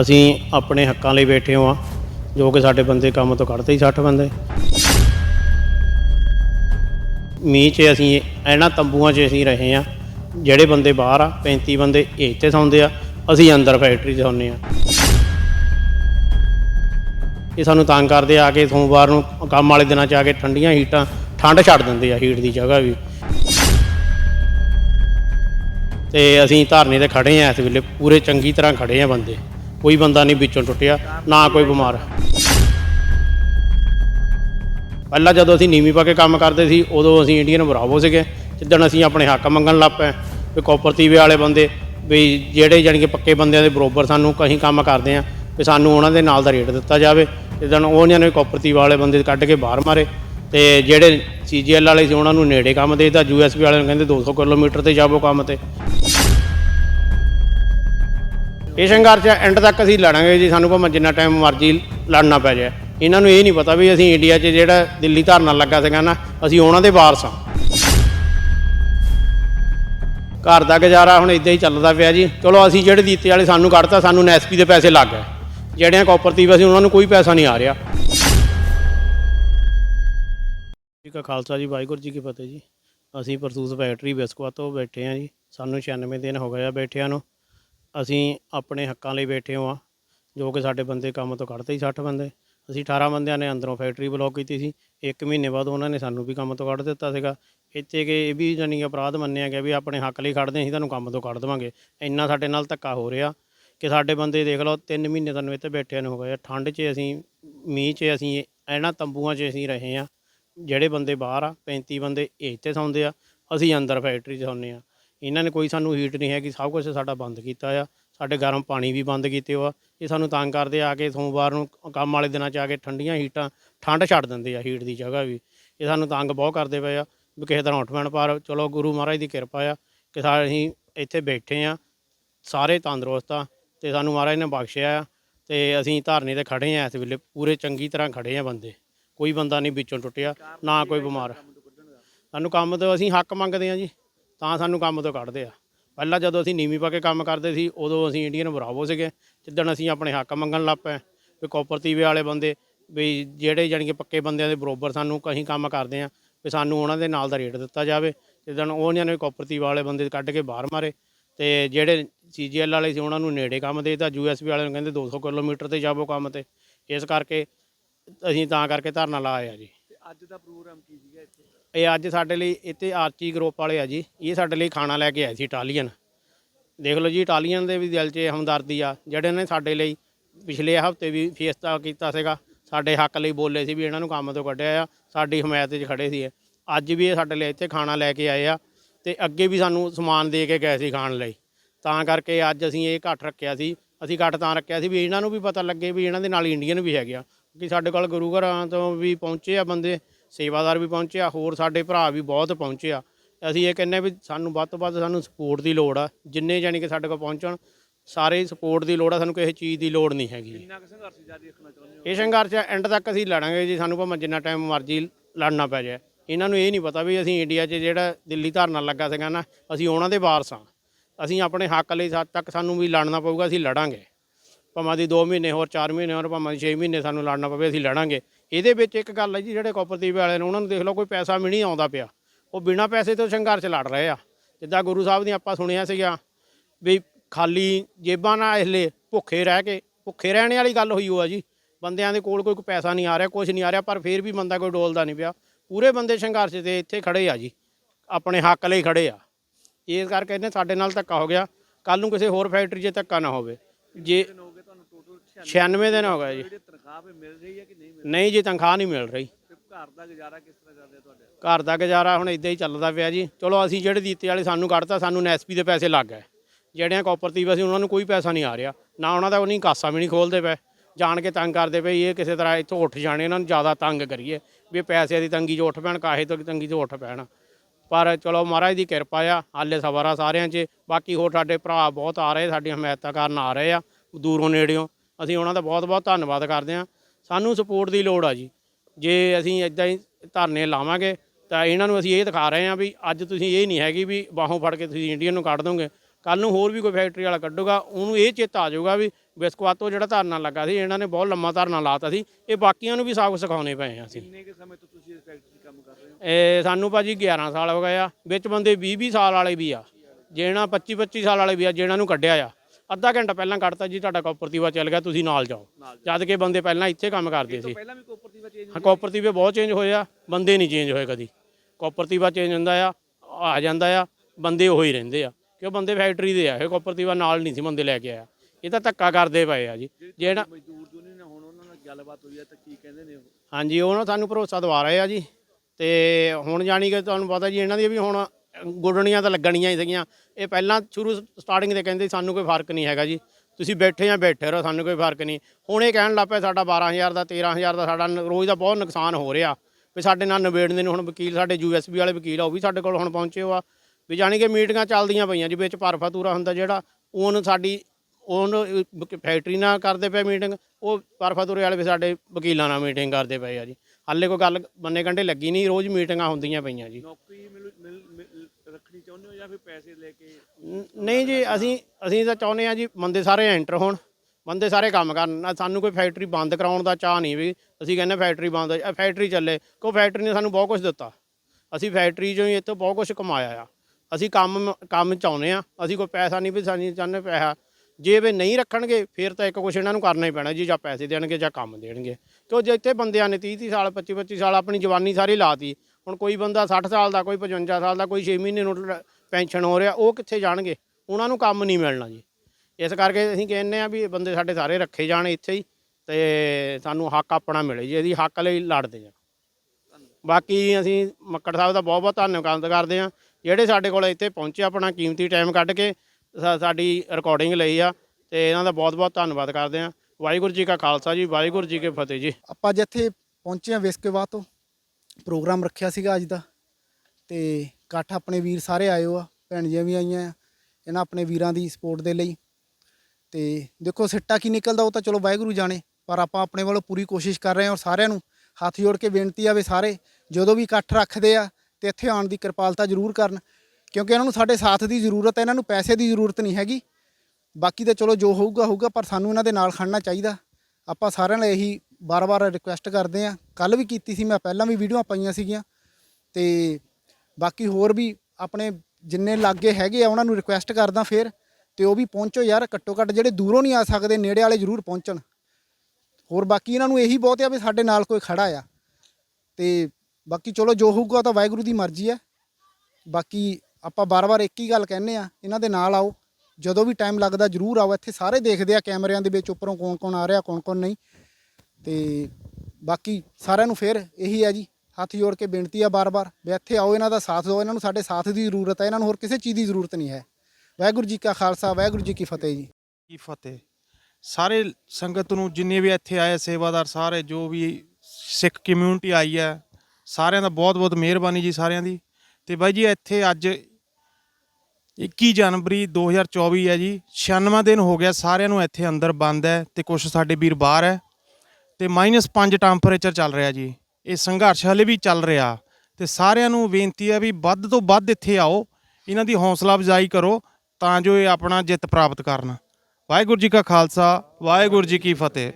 ਅਸੀਂ ਆਪਣੇ ਹੱਕਾਂ ਲਈ ਬੈਠੇ ਹਾਂ, ਜੋ ਕਿ ਸਾਡੇ ਬੰਦੇ ਕੰਮ ਤੋਂ ਕੱਢਦੇ ਹੀ 60 ਬੰਦੇ। ਮੀਂਹ 'ਚ ਅਸੀਂ ਇਹਨਾਂ ਤੰਬੂਆਂ 'ਚ ਅਸੀਂ ਰਹੇ ਹਾਂ, ਜਿਹੜੇ ਬੰਦੇ ਬਾਹਰ ਆ 35 ਬੰਦੇ ਇੱਥੇ ਸੌਂਦੇ ਆ, ਅਸੀਂ ਅੰਦਰ ਫੈਕਟਰੀ 'ਚ ਸੌਂਦੇ ਆ ਇਹ ਸਾਨੂੰ ਤੰਗ ਕਰਦੇ ਆ ਕੇ ਸੋਮਵਾਰ ਨੂੰ ਕੰਮ ਵਾਲੇ ਦਿਨਾਂ 'ਚ ਆ ਕੇ ਠੰਡੀਆਂ ਹੀਟਾਂ, ਠੰਡ ਛੱਡ ਦਿੰਦੇ ਆ ਹੀਟ ਦੀ ਜਗ੍ਹਾ ਵੀ। ਤੇ ਅਸੀਂ ਧਰਨੇ ਤੇ ਖੜੇ ਆ ਇਸ ਵੇਲੇ, ਪੂਰੇ ਚੰਗੀ ਤਰ੍ਹਾਂ ਖੜੇ ਆ ਬੰਦੇ। ਕੋਈ ਬੰਦਾ ਨਹੀਂ ਵਿੱਚੋਂ ਟੁੱਟਿਆ, ਨਾ ਕੋਈ ਬਿਮਾਰ। ਪਹਿਲਾਂ ਜਦੋਂ ਅਸੀਂ ਨੀਵੀਂ ਪਾ ਕੇ ਕੰਮ ਕਰਦੇ ਸੀ, ਉਦੋਂ ਅਸੀਂ ਇੰਡੀਅਨ ਬਰਾਵੋ ਸੀਗੇ। ਜਿੱਦਣ ਅਸੀਂ ਆਪਣੇ ਹੱਕ ਮੰਗਣ ਲੱਗ ਪਏ, ਵੀ ਕੋਪਰਤੀਵੇ ਵਾਲੇ ਬੰਦੇ, ਵੀ ਜਿਹੜੇ ਜਾਣੀ ਕਿ ਪੱਕੇ ਬੰਦਿਆਂ ਦੇ ਬਰੋਬਰ ਸਾਨੂੰ ਕਹੀਂ ਕੰਮ ਕਰਦੇ ਆ, ਵੀ ਸਾਨੂੰ ਉਹਨਾਂ ਦੇ ਨਾਲ ਦਾ ਰੇਟ ਦਿੱਤਾ ਜਾਵੇ। ਜਿੱਦਣ ਉਹਨਾਂ ਨੇ ਕੋਪਰਤੀਵੇ ਵਾਲੇ ਬੰਦੇ ਕੱਢ ਕੇ ਬਾਹਰ ਮਾਰੇ, ਤੇ ਜਿਹੜੇ ਸੀਜੀਐਲ ਵਾਲੇ ਸੀ, ਉਹਨਾਂ ਨੂੰ ਨੇੜੇ ਕੰਮ ਦੇਤਾ ਯੂਐਸਪੀ ਵਾਲਿਆਂ ਨੂੰ ਕਹਿੰਦੇ 200 ਕਿਲੋਮੀਟਰ ਤੇ ਜਾਵੋ ਕੰਮ ਤੇ। ਇਹ ਸੰਘਰਸ਼ ਐਂਡ ਤੱਕ ਅਸੀਂ ਲੜਾਂਗੇ ਜੀ, ਸਾਨੂੰ ਭਾਵੇਂ ਜਿੰਨਾ ਟਾਈਮ ਮਰਜ਼ੀ ਲੜਨਾ ਪੈ ਜਾਏ। ਇਹਨਾਂ ਨੂੰ ਇਹ ਨਹੀਂ ਪਤਾ ਵੀ ਅਸੀਂ ਇੰਡੀਆ 'ਚ ਜਿਹੜਾ ਦਿੱਲੀ ਧਰਨਾ ਲੱਗਾ ਸੀਗਾ ਨਾ, ਅਸੀਂ ਉਹਨਾਂ ਦੇ ਵਾਰਸ ਹਾਂ। ਘਰ ਦਾ ਗੁਜ਼ਾਰਾ ਹੁਣ ਇਦਾਂ ਹੀ ਚੱਲਦਾ ਪਿਆ ਜੀ। ਚਲੋ ਅਸੀਂ ਜਿਹੜੇ ਦਿੱਤੇ ਵਾਲੇ ਸਾਨੂੰ ਕੱਢਤਾ, ਸਾਨੂੰ ਐਸਪੀ ਦੇ ਪੈਸੇ ਲੱਗ ਗਏ। ਜਿਹੜਿਆਂ ਕੋਪਰਤੀਵ ਅਸੀਂ ਉਹਨਾਂ ਨੂੰ ਕੋਈ ਪੈਸਾ ਨਹੀਂ ਆ ਰਿਹਾ। ਜੀ ਕਾ ਖਾਲਸਾ ਜੀ, ਵਾਹਿਗੁਰੂ ਜੀ ਕੀ ਫਤਿਹ ਜੀ। ਅਸੀਂ ਪਰਸੂਸ ਫੈਕਟਰੀ ਬਿਸਕੁਆ ਤੋਂ ਬੈਠੇ ਹਾਂ ਜੀ। ਸਾਨੂੰ 96 ਦਿਨ ਹੋ ਗਏ ਆ ਬੈਠਿਆਂ ਨੂੰ। ਅਸੀਂ ਆਪਣੇ ਹੱਕਾਂ ਲਈ ਬੈਠੇ ਹਾਂ ਜੋ ਕਿ ਸਾਡੇ ਬੰਦੇ ਕੰਮ ਤੋਂ ਕੱਢਦੇ ਸੀ 60 ਬੰਦੇ। ਅਸੀਂ 18 ਬੰਦਿਆਂ ਨੇ ਅੰਦਰੋਂ ਫੈਕਟਰੀ ਬਲੌਕ ਕੀਤੀ ਸੀ, ਇੱਕ ਮਹੀਨੇ ਬਾਅਦ ਉਹਨਾਂ ਨੇ ਸਾਨੂੰ ਵੀ ਕੰਮ ਤੋਂ ਕੱਢ ਦਿੱਤਾ ਸੀਗਾ। ਇੱਥੇ ਕਿ ਇਹ ਵੀ ਜਾਨੀ ਅਪਰਾਧ ਮੰਨਿਆ ਗਿਆ ਵੀ ਆਪਣੇ ਹੱਕ ਲਈ ਖੜਦੇ ਅਸੀਂ, ਤੁਹਾਨੂੰ ਕੰਮ ਤੋਂ ਕੱਢ ਦੇਵਾਂਗੇ। ਇੰਨਾ ਸਾਡੇ ਨਾਲ ਧੱਕਾ ਹੋ ਰਿਹਾ ਕਿ ਸਾਡੇ ਬੰਦੇ ਦੇਖ ਲਓ 3 ਮਹੀਨੇ ਤੁਹਾਨੂੰ ਇੱਥੇ ਬੈਠਿਆਂ ਨੂੰ ਹੋ ਗਏ। ਆ। ਠੰਡ 'ਚ ਅਸੀਂ, ਮੀਂਹ 'ਚ ਅਸੀਂ, ਇਹਨਾਂ ਤੰਬੂਆਂ 'ਚ ਅਸੀਂ ਰਹੇ ਆ ਜਿਹੜੇ ਬੰਦੇ ਬਾਹਰ ਆ 35 ਬੰਦੇ ਇਹ ਇੱਥੇ ਸੌਂਦੇ ਆ, ਅਸੀਂ ਅੰਦਰ ਫੈਕਟਰੀ 'ਚ ਸੌਂਦੇ ਆ ਇਹਨਾਂ ਨੇ ਕੋਈ ਸਾਨੂੰ ਹੀਟ ਨਹੀਂ ਹੈਗੀ, ਸਭ ਕੁਝ ਸਾਡਾ ਬੰਦ ਕੀਤਾ ਆ। ਸਾਡੇ ਗਰਮ ਪਾਣੀ ਵੀ ਬੰਦ ਕੀਤੇ ਹੋਆ ਇਹ ਸਾਨੂੰ ਤੰਗ ਕਰਦੇ ਆ ਕੇ ਸੋਮਵਾਰ ਨੂੰ ਕੰਮ ਵਾਲੇ ਦਿਨਾਂ 'ਚ ਆ ਕੇ ਠੰਡੀਆਂ ਹੀਟਾਂ ਠੰਡ ਛੱਡ ਦਿੰਦੇ ਆ ਹੀਟ ਦੀ ਜਗ੍ਹਾ ਵੀ। ਇਹ ਸਾਨੂੰ ਤੰਗ ਬਹੁਤ ਕਰਦੇ ਪਏ ਆ ਵੀ ਕਿਸੇ ਤਰ੍ਹਾਂ ਉੱਠ ਪੈਣ ਪਰ। ਚਲੋ ਗੁਰੂ ਮਹਾਰਾਜ ਦੀ ਕਿਰਪਾ ਆ ਕਿ ਸਾ, ਅਸੀਂ ਇੱਥੇ ਬੈਠੇ ਆ, ਸਾਰੇ ਤੰਦਰੁਸਤ ਆ ਤੇ ਸਾਨੂੰ ਮਹਾਰਾਜ ਨੇ ਬਖਸ਼ਿਆ ਆ ਤੇ ਅਸੀਂ ਧਰਨੇ ਤੇ ਖੜੇ ਆ ਇਸ ਵੇਲੇ। ਪੂਰੇ ਚੰਗੀ ਤਰ੍ਹਾਂ ਖੜੇ ਆ ਬੰਦੇ। ਕੋਈ ਬੰਦਾ ਨਹੀਂ ਵਿੱਚੋਂ ਟੁੱਟਿਆ, ਨਾ ਕੋਈ ਬਿਮਾਰ। ਸਾਨੂੰ ਕੰਮ ਤੋਂ ਅਸੀਂ ਹੱਕ ਮੰਗਦੇ ਆ ਜੀ। ਤਾਂ ਸਾਨੂੰ ਕੰਮ ਤੋਂ ਕੱਢਦੇ ਆ। ਪਹਿਲਾਂ ਜਦੋਂ ਅਸੀਂ ਨੀਵੀਂ ਪਾ ਕੇ ਕੰਮ ਕਰਦੇ ਸੀ, ਉਦੋਂ ਅਸੀਂ ਇੰਡੀਅਨ ਬਰਾਵੋ ਸੀਗੇ। ਜਿੱਦਣ ਅਸੀਂ ਆਪਣੇ ਹੱਕ ਮੰਗਣ ਲੱਗ ਪਏ, ਵੀ ਕੋਪਰਤੀਵੇ ਵਾਲੇ ਬੰਦੇ, ਵੀ ਜਿਹੜੇ ਜਾਣੀ ਕਿ ਪੱਕੇ ਬੰਦਿਆਂ ਦੇ ਬਰੋਬਰ ਸਾਨੂੰ ਕਹੀਂ ਕੰਮ ਕਰਦੇ ਆ, ਵੀ ਸਾਨੂੰ ਉਹਨਾਂ ਦੇ ਨਾਲ ਦਾ ਰੇਟ ਦਿੱਤਾ ਜਾਵੇ। ਜਿੱਦਣ ਉਹਨਾਂ ਨੇ ਕੋਪਰਤੀਵੇ ਵਾਲੇ ਬੰਦੇ ਕੱਢ ਕੇ ਬਾਹਰ ਮਾਰੇ, ਤੇ ਜਿਹੜੇ ਸੀਜੀਐਲ ਵਾਲੇ ਸੀ ਉਹਨਾਂ ਨੂੰ ਨੇੜੇ ਕੰਮ ਦੇਤਾ। ਯੂਐਸਪੀ ਵਾਲਿਆਂ ਨੂੰ ਕਹਿੰਦੇ 200 ਕਿਲੋਮੀਟਰ ਤੇ ਜਾਵੋ ਕੰਮ ਤੇ। ਇਸ ਕਰਕੇ ਅਸੀਂ ਤਾਂ ਕਰਕੇ ਧਰਨਾ ਲਾਇਆ ਜੀ। ਅੱਜ ਦਾ ਪ੍ਰੋਗਰਾਮ ਕੀ ਸੀਗਾ ਇੱਥੇ? ਇਹ ਅੱਜ ਸਾਡੇ ਲਈ ਇੱਥੇ ਆਰਚੀ ਗਰੁੱਪ ਵਾਲੇ ਆ ਜੀ, ਇਹ ਸਾਡੇ ਲਈ ਖਾਣਾ ਲੈ ਕੇ ਆਏ ਸੀ ਇਟਾਲੀਅਨ ਦੇਖ ਲਓ ਜੀ ਇਟਾਲੀਅਨ ਦੇ ਵੀ ਦਿਲ 'ਚ ਹਮਦਰਦੀ ਆ, ਜਿਹੜੇ ਨੇ ਸਾਡੇ ਲਈ ਪਿਛਲੇ ਹਫ਼ਤੇ ਵੀ ਫੇਸਤਾ ਕੀਤਾ ਸੀਗਾ, ਸਾਡੇ ਹੱਕ ਲਈ ਬੋਲੇ ਸੀ ਵੀ ਇਹਨਾਂ ਨੂੰ ਕੰਮ ਤੋਂ ਕੱਢਿਆ ਆ, ਸਾਡੀ ਹਮਾਇਤ 'ਚ ਖੜੇ ਸੀ ਅੱਜ ਵੀ ਇਹ ਸਾਡੇ ਲਈ ਇੱਥੇ ਖਾਣਾ ਲੈ ਕੇ ਆਏ ਆ ਤੇ ਅੱਗੇ ਵੀ ਸਾਨੂੰ ਸਮਾਨ ਦੇ ਕੇ ਗਏ ਸੀ ਖਾਣ ਲਈ। ਤਾਂ ਕਰਕੇ ਅੱਜ ਅਸੀਂ ਇਹ ਘੱਟ ਰੱਖਿਆ ਸੀ, ਅਸੀਂ ਘੱਟ ਤਾਂ ਰੱਖਿਆ ਸੀ ਵੀ ਇਹਨਾਂ ਨੂੰ ਵੀ ਪਤਾ ਲੱਗੇ ਵੀ ਇਹਨਾਂ ਦੇ ਨਾਲ ਇੰਡੀਅਨ ਵੀ ਹੈਗੇ ਆ, ਕਿ ਸਾਡੇ ਕੋਲ ਗੁਰੂ ਘਰਾਂ ਤੋਂ ਵੀ ਪਹੁੰਚੇ ਆ ਬੰਦੇ ਸੇਵਾਦਾਰ ਵੀ ਪਹੁੰਚੇ ਆ ਹੋਰ ਸਾਡੇ ਭਰਾ ਵੀ ਬਹੁਤ ਪਹੁੰਚੇ ਆ। ਅਸੀਂ ਇਹ ਕਹਿੰਨੇ ਵੀ ਸਾਨੂੰ ਵੱਧ ਤੋਂ ਵੱਧ ਸਾਨੂੰ ਸਪੋਰਟ ਦੀ ਲੋੜ ਆ ਜਿੰਨੇ ਜਾਣੀ ਕਿ ਸਾਡੇ ਕੋਲ ਪਹੁੰਚਣ ਸਾਰੇ ਸਪੋਰਟ ਦੀ ਲੋੜ ਆ ਸਾਨੂੰ ਕਿਸੇ ਚੀਜ਼ ਦੀ ਲੋੜ ਨਹੀਂ ਹੈਗੀ। ਕਿੰਨਾ ਕੁ ਸੰਘਰਸ਼ ਜਾਰੀ ਰੱਖਣਾ ਚਾਹੁੰਦੇ ਹੋ? ਇਹ ਸੰਘਰਸ਼ ਐਂਡ ਤੱਕ ਅਸੀਂ ਲੜਾਂਗੇ ਜੀ ਸਾਨੂੰ ਭਾਵੇਂ ਜਿੰਨਾ ਟਾਈਮ ਮਰਜ਼ੀ ਲੜਨਾ ਪੈ ਜਾਏ। ਇਹਨਾਂ ਨੂੰ ਇਹ ਨਹੀਂ ਪਤਾ ਵੀ ਅਸੀਂ ਇੰਡੀਆ 'ਚ ਜਿਹੜਾ ਦਿੱਲੀ ਧਰਨਾ ਲੱਗਾ ਸੀਗਾ ਨਾ ਅਸੀਂ ਉਹਨਾਂ ਦੇ ਵਾਰਸ ਹਾਂ। ਅਸੀਂ ਆਪਣੇ ਹੱਕ ਲਈ ਹੱਦ ਤੱਕ ਸਾਨੂੰ ਵੀ ਲੜਨਾ ਪਊਗਾ ਅਸੀਂ ਲੜਾਂਗੇ। ਭਾਵੇਂ ਦੀ 2 ਮਹੀਨੇ ਹੋਰ 4 ਮਹੀਨੇ ਹੋਰ, ਭਾਵੇਂ 6 ਮਹੀਨੇ ਸਾਨੂੰ ਲੜਨਾ ਪਵੇ, ਅਸੀਂ ਲੜਾਂਗੇ। ਇਹਦੇ ਵਿੱਚ ਇੱਕ ਗੱਲ ਹੈ ਜੀ, ਜਿਹੜੇ ਕੋਪਰਤੀਵ ਵਾਲੇ ਨੇ, ਉਹਨਾਂ ਨੂੰ ਦੇਖ ਲਓ, ਕੋਈ ਪੈਸਾ ਵੀ ਨਹੀਂ ਆਉਂਦਾ ਪਿਆ। ਉਹ ਬਿਨਾਂ ਪੈਸੇ ਤੋਂ ਸੰਘਰਸ਼ ਲੜ ਰਹੇ ਆ। ਜਿੱਦਾਂ ਗੁਰੂ ਸਾਹਿਬ ਦੀ ਆਪਾਂ ਸੁਣਿਆ ਸੀਗਾ ਵੀ ਖਾਲੀ ਜੇਬਾਂ ਨਾਲ ਇਸਲੇ ਭੁੱਖੇ ਰਹਿ ਕੇ, ਭੁੱਖੇ ਰਹਿਣ ਵਾਲੀ ਗੱਲ ਹੋਈ ਹੋਆ ਜੀ। ਬੰਦਿਆਂ ਦੇ ਕੋਲ ਕੋਈ ਪੈਸਾ ਨਹੀਂ ਆ ਰਿਹਾ ਕੁਝ ਨਹੀਂ ਆ ਰਿਹਾ, ਪਰ ਫਿਰ ਵੀ ਬੰਦਾ ਕੋਈ ਡੋਲਦਾ ਨਹੀਂ ਪਿਆ। ਪੂਰੇ ਬੰਦੇ ਸੰਘਰਸ਼ ਤੇ ਇੱਥੇ ਖੜੇ ਆ ਜੀ। ਆਪਣੇ ਹੱਕ ਲਈ ਖੜੇ ਆ। ਇਸ ਕਰਕੇ ਇਹਨੇ ਸਾਡੇ ਨਾਲ ਧੱਕਾ ਹੋ ਗਿਆ। ਕੱਲ ਨੂੰ ਕਿਸੇ ਹੋਰ ਫੈਕਟਰੀ 'ਚ ਧੱਕਾ ਨਾ ਹੋਵੇ। ਜੇ ਦਿਨ ਹੋ ਗਏ ਤੁਹਾਨੂੰ ਟੋਟਲ 96 ਦਿਨ ਹੋ ਗਏ ਜੀ। ਜਿਹੜੀ ਤਨਖਾਹ ਵੀ ਮਿਲ ਰਹੀ ਹੈ ਕਿ ਨਹੀਂ ਮਿਲ ਨਹੀਂ ਜੀ ਤਨਖਾਹ ਨਹੀਂ ਮਿਲ ਰਹੀ। ਤੇ ਘਰ ਦਾ ਗੁਜ਼ਾਰਾ ਕਿਸ ਤਰ੍ਹਾਂ ਚੱਲਦਾ ਤੁਹਾਡੇ? ਘਰ ਦਾ ਗੁਜ਼ਾਰਾ ਹੁਣ ਇਦਾਂ ਹੀ ਚੱਲਦਾ ਪਿਆ ਜੀ। ਚਲੋ ਅਸੀਂ ਜਿਹੜੇ ਦਿੱਤੇ ਵਾਲੇ ਸਾਨੂੰ ਕੱਢਤਾ ਸਾਨੂੰ ਐਸਪੀ ਦੇ ਪੈਸੇ ਲੱਗ ਗਏ। ਜਿਹੜਿਆਂ ਕੋਪਰਤੀਵ ਅਸੀਂ ਉਹਨਾਂ ਨੂੰ ਕੋਈ ਪੈਸਾ ਨਹੀਂ ਆ ਰਿਹਾ। ਨਾ ਉਹਨਾਂ ਦਾ ਉਹਨੀ ਕਾਸਾ ਵੀ ਨਹੀਂ ਖੋਲਦੇ ਪਏ। ਜਾਣ ਕੇ ਤੰਗ ਕਰਦੇ ਪਏ ਇਹ ਕਿਸੇ ਤਰ੍ਹਾਂ ਇੱਥੋਂ ਉੱਠ ਜਾਣੇ ਇਹਨਾਂ ਨੂੰ ਜ਼ਿਆਦਾ ਤੰਗ ਕਰੀਏ। ਵੀ ਇਹ ਪੈਸੇ ਦੀ ਤੰਗੀ 'ਚ ਉੱਠ ਪੈਣ ਕਾਹੇ ਤੋਂ ਤੰਗੀ 'ਚ ਉੱਠ ਪੈਣ। ਪਰ ਚਲੋ ਮਹਾਰਾਜ ਦੀ ਕਿਰਪਾ ਆ ਹਾਲੇ ਸਬਰ ਆ ਸਾਰਿਆਂ 'ਚ। ਬਾਕੀ ਹੋਰ ਸਾਡੇ ਭਰਾ ਬਹੁਤ ਆ ਰਹੇ ਸਾਡੀਆਂ ਹਮਾਇਤਾਂ ਕਰਨ ਆ ਰਹੇ ਆ। ਦੂਰੋਂ ਨੇੜਿਓਂ। ਅਸੀਂ ਉਹਨਾਂ ਦਾ ਬਹੁਤ ਬਹੁਤ ਧੰਨਵਾਦ ਕਰਦੇ ਆ ਸਾਨੂੰ ਸਪੋਰਟ ਦੀ ਲੋੜ ਆ ਜੀ। ਜੇ ਅਸੀਂ ਇਦਾਂ ਹੀ ਧਰਨੇ ਲਾਵਾਂਗੇ ਤਾਂ ਇਹਨਾਂ ਨੂੰ ਅਸੀਂ ਇਹ ਦਿਖਾ ਰਹੇ ਆ ਵੀ ਅੱਜ ਤੁਸੀਂ ਇਹ ਨਹੀਂ ਹੈਗੀ ਵੀ ਬਾਹੋਂ ਫੜ ਕੇ ਤੁਸੀਂ ਇੰਡੀਅਨ ਨੂੰ ਕੱਢ ਦੋਗੇ। ਕੱਲ ਨੂੰ ਹੋਰ ਵੀ ਕੋਈ ਫੈਕਟਰੀ ਵਾਲਾ ਕੱਢੂਗਾ ਉਹਨੂੰ ਇਹ ਚੇਤਾ ਆ ਜਾਊਗਾ ਵੀ ਬਿਸਕਵਾਤੋ ਜਿਹੜਾ ਧਰਨਾ ਲੱਗਾ ਸੀ ਇਹਨਾਂ ਨੇ ਬਹੁਤ ਲੰਮਾ ਧਰਨਾ ਲਾਤਾ ਸੀ। ਇਹ ਬਾਕੀਆਂ ਨੂੰ ਵੀ ਸਬਕ ਸਿਖਾਉਣੇ ਪਏ ਆ ਅਸੀਂ। ਕਿੰਨੇ ਕੁ ਸਮੇਂ ਤੋਂ ਤੁਸੀਂ ਇਸ ਫੈਕਟਰੀ ਕੰਮ ਕਰ ਰਹੇ ਹੋ? ਇਹ ਸਾਨੂੰ ਭਾਜੀ 11 ਸਾਲ ਹੋ ਗਏ ਆ। ਵਿੱਚ ਬੰਦੇ 20 20 ਸਾਲ ਵਾਲੇ ਵੀ ਆ। ਜਿਹੜਾ 25 25 ਸਾਲ ਵਾਲੇ ਵੀ ਆ ਜਿਹਨਾਂ ਨੂੰ ਕੱਢਿਆ ਆ। ਅੱਧਾ ਘੰਟਾ ਪਹਿਲਾਂ ਕੱਢਤਾ ਜੀ ਤੁਹਾਡਾ ਕੋਪਰਤੀਵਾ ਚੱਲ ਗਿਆ ਤੁਸੀਂ ਨਾਲ ਜਾਓ। ਜਦ ਕਿ ਬੰਦੇ ਪਹਿਲਾਂ ਇੱਥੇ ਕੰਮ ਕਰਦੇ ਸੀ। ਪਹਿਲਾਂ ਵੀ ਚੇਂਜ ਹਾਂ ਕੋਪਰਤੀਵੇ ਬਹੁਤ ਚੇਂਜ ਹੋਏ ਆ ਬੰਦੇ ਨਹੀਂ ਚੇਂਜ ਹੋਏ ਕਦੀ। ਕੋਪਰਤੀਵਾ ਚੇਂਜ ਹੁੰਦਾ ਆ ਆ ਜਾਂਦਾ ਆ ਬੰਦੇ ਉਹੀ ਰਹਿੰਦੇ ਆ। ਕਿਉਂ ਬੰਦੇ ਫੈਕਟਰੀ ਦੇ ਆ ਇਹ ਕੋਪਰਤੀਵਾ ਨਾਲ ਨਹੀਂ ਸੀ ਬੰਦੇ ਲੈ ਕੇ ਆਇਆ। ਇਹ ਤਾਂ ਧੱਕਾ ਕਰਦੇ ਪਏ ਆ ਜੀ। ਜਿਹੜਾ ਮਜ਼ਦੂਰ ਯੂਨੀਅਨ ਨਾਲ ਹੁਣ ਉਹਨਾਂ ਨਾਲ ਗੱਲਬਾਤ ਹੋਈ ਹੈ ਤਾਂ ਕੀ ਕਹਿੰਦੇ ਨੇ ਉਹ? ਹਾਂਜੀ ਉਹ ਨਾ ਸਾਨੂੰ ਭਰੋਸਾ ਦਵਾ ਰਹੇ ਆ ਜੀ। ਤੇ ਹੁਣ ਜਾਣੀ ਕਿ ਤੁਹਾਨੂੰ ਪਤਾ ਜੀ ਇਹਨਾਂ ਦੀ ਵੀ ਹੁਣ ਗੁੱਡਣੀਆਂ ਤਾਂ ਲੱਗਣੀਆਂ ਹੀ ਸੀਗੀਆਂ। ਇਹ ਪਹਿਲਾਂ ਸ਼ੁਰੂ ਸਟਾਰਟਿੰਗ ਦੇ ਕਹਿੰਦੇ ਸਾਨੂੰ ਕੋਈ ਫ਼ਰਕ ਨਹੀਂ ਹੈਗਾ ਜੀ। ਤੁਸੀਂ ਬੈਠੇ ਆ ਬੈਠੇ ਰਹੋ, ਸਾਨੂੰ ਕੋਈ ਫ਼ਰਕ ਨਹੀਂ। ਹੁਣ ਇਹ ਕਹਿਣ ਲੱਗ ਪਏ ਸਾਡਾ 12000 ਦਾ 13000 ਦਾ ਸਾਡਾ ਨ- ਰੋਜ਼ ਦਾ ਬਹੁਤ ਨੁਕਸਾਨ ਹੋ ਰਿਹਾ। ਵੀ ਸਾਡੇ ਨਾਲ ਨਿਬੇੜਨ ਨੇ, ਹੁਣ ਵਕੀਲ ਸਾਡੇ ਯੂਐਸਬੀ ਵਾਲੇ ਵਕੀਲ ਆ, ਉਹ ਵੀ ਸਾਡੇ ਕੋਲ ਹੁਣ ਪਹੁੰਚੇ ਹੋ ਆ ਵੀ ਜਾਣੀ ਕਿ ਮੀਟਿੰਗਾਂ ਚੱਲਦੀਆਂ ਪਈਆਂ ਜੀ, ਵਿੱਚ ਪਰਫਾ ਤੂਰਾ ਹੁੰਦਾ ਜਿਹੜਾ, ਉਹਨ ਸਾਡੀ, ਉਹਨ ਫੈਕਟਰੀ ਨਾਲ ਕਰਦੇ ਪਏ ਮੀਟਿੰਗ, ਉਹ ਪਰਫਾ ਤੂਰੇ ਵਾਲੇ ਵੀ ਸਾਡੇ ਵਕੀਲਾਂ ਨਾਲ ਮੀਟਿੰਗ ਕਰਦੇ ਪਏ ਆ ਜੀ। ਹਾਲੇ ਕੋਈ ਗੱਲ, ਬੰਨੇ ਕੰਢੇ ਲੱਗੀ ਨਹੀਂ, ਰੋਜ਼ ਮੀਟਿੰਗਾਂ ਹੁੰਦੀਆਂ ਪਈਆਂ ਜੀ। ਨੌਕਰੀ ਮਿਲ ਮਿਲ, ਮਿਲ- ਚਾਹੁੰਦੇ ਹੋ ਜਾਂ ਫਿਰ ਪੈਸੇ ਲੈ ਕੇ ਨਹੀਂ ਜੀ, ਅਸੀਂ ਅਸੀਂ ਤਾਂ ਚਾਹੁੰਦੇ ਆ ਜੀ ਬੰਦੇ ਸਾਰੇ ਐਂਟਰ ਹੋਣ, ਬੰਦੇ ਸਾਰੇ ਕੰਮ ਕਰਨ। ਸਾਨੂੰ ਕੋਈ ਫੈਕਟਰੀ ਬੰਦ ਕਰਾਉਣ ਦਾ ਚਾਹ ਨਹੀਂ ਵੀ ਅਸੀਂ ਕਹਿੰਦੇ ਫੈਕਟਰੀ ਬੰਦ ਹੋ ਫੈਕਟਰੀ ਚੱਲੇ। ਕੋ ਫੈਕਟਰੀ ਨੇ ਸਾਨੂੰ ਬਹੁਤ ਕੁਝ ਦਿੱਤਾ। ਅਸੀਂ ਫੈਕਟਰੀ ਚੋਂ ਹੀ ਇੱਥੋਂ ਬਹੁਤ ਕੁਝ ਕਮਾਇਆ ਆ। ਅਸੀਂ ਕੰਮ ਕੰਮ ਚਾਹੁੰਦੇ ਆ ਅਸੀਂ ਕੋਈ ਪੈਸਾ ਨਹੀਂ ਵੀ ਸਾਨੂੰ ਚਾਹੁੰਦੇ ਪੈਸਾ। ਜੇ ਵੀ ਨਹੀਂ ਰੱਖਣਗੇ, ਫਿਰ ਤਾਂ ਇੱਕ ਕੁਛ ਇਹਨਾਂ ਨੂੰ ਕਰਨਾ ਹੀ ਪੈਣਾ ਜੀ, ਜਾਂ ਪੈਸੇ ਦੇਣਗੇ ਜਾਂ ਕੰਮ ਦੇਣਗੇ। ਕਿਉਂ ਜੇ ਇੱਥੇ ਬੰਦਿਆਂ ਨੇ 30 30 ਸਾਲ 25 25 ਸਾਲ ਆਪਣੀ ਜਵਾਨੀ ਸਾਰੀ ਲਾਤੀ ਹੁਣ ਕੋਈ ਬੰਦਾ 60 ਸਾਲ ਦਾ, ਕੋਈ 55 ਸਾਲ ਦਾ, ਕੋਈ 6 ਮਹੀਨੇ ਨੂੰ ਪੈਨਸ਼ਨ ਹੋ ਰਿਹਾ, ਉਹ ਕਿੱਥੇ ਜਾਣਗੇ? ਉਹਨਾਂ ਨੂੰ ਕੰਮ ਨਹੀਂ ਮਿਲਣਾ ਜੀ। ਇਸ ਕਰਕੇ ਅਸੀਂ ਕਹਿੰਦੇ ਆ ਵੀ ਬੰਦੇ ਸਾਡੇ ਸਾਰੇ ਰੱਖੇ ਜਾਣ ਇੱਥੇ ਹੀ ਤੇ ਸਾਨੂੰ ਹੱਕ ਆਪਣਾ ਮਿਲੇ ਜੀ, ਇਹਦੀ ਹੱਕ ਲਈ ਲੜਦੇ ਆ ਬਾਕੀ ਅਸੀਂ ਮੱਕੜ ਸਾਹਿਬ ਦਾ ਬਹੁਤ ਬਹੁਤ ਧੰਨਵਾਦ ਕਰਦੇ ਆ ਜਿਹੜੇ ਸਾਡੇ ਕੋਲ ਇੱਥੇ ਪਹੁੰਚੇ ਆਪਣਾ ਕੀਮਤੀ ਟਾਈਮ ਕੱਢ ਕੇ ਸਾਡੀ ਰਿਕਾਰਡਿੰਗ ਲਈ ਆ, ਤੇ ਇਹਨਾਂ ਦਾ ਬਹੁਤ ਬਹੁਤ ਧੰਨਵਾਦ ਕਰਦੇ ਆ ਵਾਹਿਗੁਰੂ ਜੀ ਕਾ ਖਾਲਸਾ ਜੀ, ਵਾਹਿਗੁਰੂ ਜੀ ਕੀ ਫਤਿਹ ਜੀ। ਆਪਾਂ ਜਿੱਥੇ ਪਹੁੰਚੇ ਆ ਵਿਸਕੇਵਾ ਤੋਂ ਪ੍ਰੋਗਰਾਮ ਰੱਖਿਆ ਸੀਗਾ ਅੱਜ ਦਾ ਤੇ ਇਕੱਠ ਆਪਣੇ ਵੀਰ ਸਾਰੇ ਆਏ ਹੋ ਆ ਭੈਣ ਜੀਆਂ ਵੀ ਆਈਆਂ ਆ, ਇਹਨਾਂ ਆਪਣੇ ਵੀਰਾਂ ਦੀ ਸਪੋਰਟ ਦੇ ਲਈ। ਤੇ ਦੇਖੋ ਸਿੱਟਾ ਕੀ ਨਿਕਲਦਾ ਉਹ ਤਾਂ ਚਲੋ ਵਾਹਿਗੁਰੂ ਜਾਣੇ, ਪਰ ਆਪਾਂ ਆਪਣੇ ਵੱਲੋਂ ਪੂਰੀ ਕੋਸ਼ਿਸ਼ ਕਰ ਰਹੇ ਹਾਂ ਔਰ ਸਾਰਿਆਂ ਨੂੰ ਹੱਥ ਜੋੜ ਕੇ ਬੇਨਤੀ ਆ ਵੀ ਸਾਰੇ, ਜਦੋਂ ਵੀ ਇਕੱਠ ਰੱਖਦੇ ਆ ਤੇ ਇੱਥੇ ਆਉਣ ਦੀ ਕਿਰਪਾਲਤਾ ਜ਼ਰੂਰ ਕਰਨ, ਕਿਉਂਕਿ ਇਹਨਾਂ ਨੂੰ ਸਾਡੇ ਸਾਥ ਦੀ ਜ਼ਰੂਰਤ ਹੈ, ਇਹਨਾਂ ਨੂੰ ਪੈਸੇ ਦੀ ਜ਼ਰੂਰਤ ਨਹੀਂ ਹੈਗੀ। ਬਾਕੀ ਤਾਂ ਚਲੋ ਜੋ ਹੋਊਗਾ ਹੋਊਗਾ, ਪਰ ਸਾਨੂੰ ਇਹਨਾਂ ਦੇ ਨਾਲ ਖੜਨਾ ਚਾਹੀਦਾ। ਆਪਾਂ ਸਾਰਿਆਂ ਨੂੰ ਇਹੀ ਬਾਰ-ਬਾਰ ਰਿਕੁਐਸਟ ਕਰਦੇ ਆ। ਕੱਲ ਵੀ ਕੀਤੀ ਸੀ ਮੈਂ, ਪਹਿਲਾਂ ਵੀ ਵੀਡੀਓ ਪਾਈਆਂ ਸੀਗੀਆਂ। ਤੇ ਬਾਕੀ ਹੋਰ ਵੀ ਆਪਣੇ ਜਿੰਨੇ ਲਾਗੇ ਹੈਗੇ ਆ, ਉਹਨਾਂ ਨੂੰ ਰਿਕੁਐਸਟ ਕਰਦਾ ਫਿਰ। ਤੇ ਉਹ ਵੀ ਪਹੁੰਚੋ ਯਾਰ, ਘੱਟੋ ਘੱਟ ਜਿਹੜੇ ਦੂਰੋਂ ਨਹੀਂ ਆ ਸਕਦੇ, ਨੇੜੇ ਵਾਲੇ ਜ਼ਰੂਰ ਪਹੁੰਚਣ। ਹੋਰ ਬਾਕੀ ਇਹਨਾਂ ਨੂੰ ਇਹੀ ਬਹੁਤ ਆ ਵੀ ਸਾਡੇ ਨਾਲ ਕੋਈ ਖੜਾ ਆ। ਤੇ ਬਾਕੀ ਚਲੋ, ਜੋ ਹੋਊਗਾ ਤਾਂ ਵਾਹਿਗੁਰੂ ਦੀ ਮਰਜ਼ੀ ਹੈ ਬਾਕੀ ਆਪਾਂ ਬਾਰ-ਬਾਰ ਇੱਕ ਹੀ ਗੱਲ ਕਹਿੰਨੇ ਆ, ਇਹਨਾਂ ਦੇ ਨਾਲ ਆਓ। ਜਦੋਂ ਵੀ ਟਾਈਮ ਲੱਗਦਾ ਜਰੂਰ ਆਓ। ਇੱਥੇ ਸਾਰੇ ਦੇਖਦੇ ਆ ਕੈਮਰਿਆਂ ਦੇ ਵਿੱਚ, ਉੱਪਰੋਂ ਕੌਣ-ਕੌਣ ਆ ਰਿਹਾ, ਕੌਣ-ਕੌਣ ਨਹੀਂ। ਤੇ ਬਾਕੀ ਸਾਰਿਆਂ ਨੂੰ ਫਿਰ ਇਹੀ ਹੈ ਜੀ, ਹੱਥ ਜੋੜ ਕੇ ਬੇਨਤੀ ਆ ਬਾਰ-ਬਾਰ ਵੀ ਇੱਥੇ ਆਓ, ਇਹਨਾਂ ਦਾ ਸਾਥ ਦਿਓ, ਇਹਨਾਂ ਨੂੰ ਸਾਡੇ ਸਾਥ ਦੀ ਜ਼ਰੂਰਤ ਹੈ, ਇਹਨਾਂ ਨੂੰ ਹੋਰ ਕਿਸੇ ਚੀਜ਼ ਦੀ ਜ਼ਰੂਰਤ ਨਹੀਂ ਹੈ। ਵਾਹਿਗੁਰੂ ਜੀ ਕਾ ਖਾਲਸਾ, ਵਾਹਿਗੁਰੂ ਜੀ ਕੀ ਫਤਿਹ ਜੀ। ਕੀ ਫਤਿਹ। ਸਾਰੇ ਸੰਗਤ ਨੂੰ ਜਿੰਨੇ ਵੀ ਇੱਥੇ ਆਏ ਸੇਵਾਦਾਰ ਸਾਰੇ, ਜੋ ਵੀ ਸਿੱਖ ਕਮਿਊਨਿਟੀ ਆਈ ਹੈ, ਸਾਰਿਆਂ ਦਾ ਬਹੁਤ ਬਹੁਤ ਮਿਹਰਬਾਨੀ ਜੀ ਸਾਰਿਆਂ ਦੀ। ਤੇ ਬਾਈ ਜੀ, ਇੱਥੇ ਅੱਜ 21 ਜਨਵਰੀ 2024 ਹੈ ਜੀ 96 ਦਿਨ ਹੋ ਗਿਆ ਸਾਰਿਆਂ ਨੂੰ ਇੱਥੇ ਅੰਦਰ ਬੰਦ ਹੈ ਤੇ ਕੁਝ ਸਾਡੇ ਵੀਰ ਬਾਹਰ ਹੈ। ਤੇ -5 ਟੈਂਪਰੇਚਰ ਚੱਲ ਰਿਹਾ ਜੀ। ਇਹ ਸੰਘਰਸ਼ ਹਲੇ ਵੀ ਚੱਲ ਰਿਹਾ। ਤੇ ਸਾਰਿਆਂ ਨੂੰ ਬੇਨਤੀ ਹੈ ਵੀ ਵੱਧ ਤੋਂ ਵੱਧ ਇੱਥੇ ਆਓ। ਇਹਨਾਂ ਦੀ ਹੌਸਲਾ ਅਫਜ਼ਾਈ ਕਰੋ ਤਾਂ ਜੋ ਇਹ ਆਪਣਾ ਜਿੱਤ ਪ੍ਰਾਪਤ ਕਰਨ। ਵਾਹਿਗੁਰੂ ਜੀ ਕਾ ਖਾਲਸਾ, ਵਾਹਿਗੁਰੂ ਜੀ ਕੀ ਫਤਿਹ।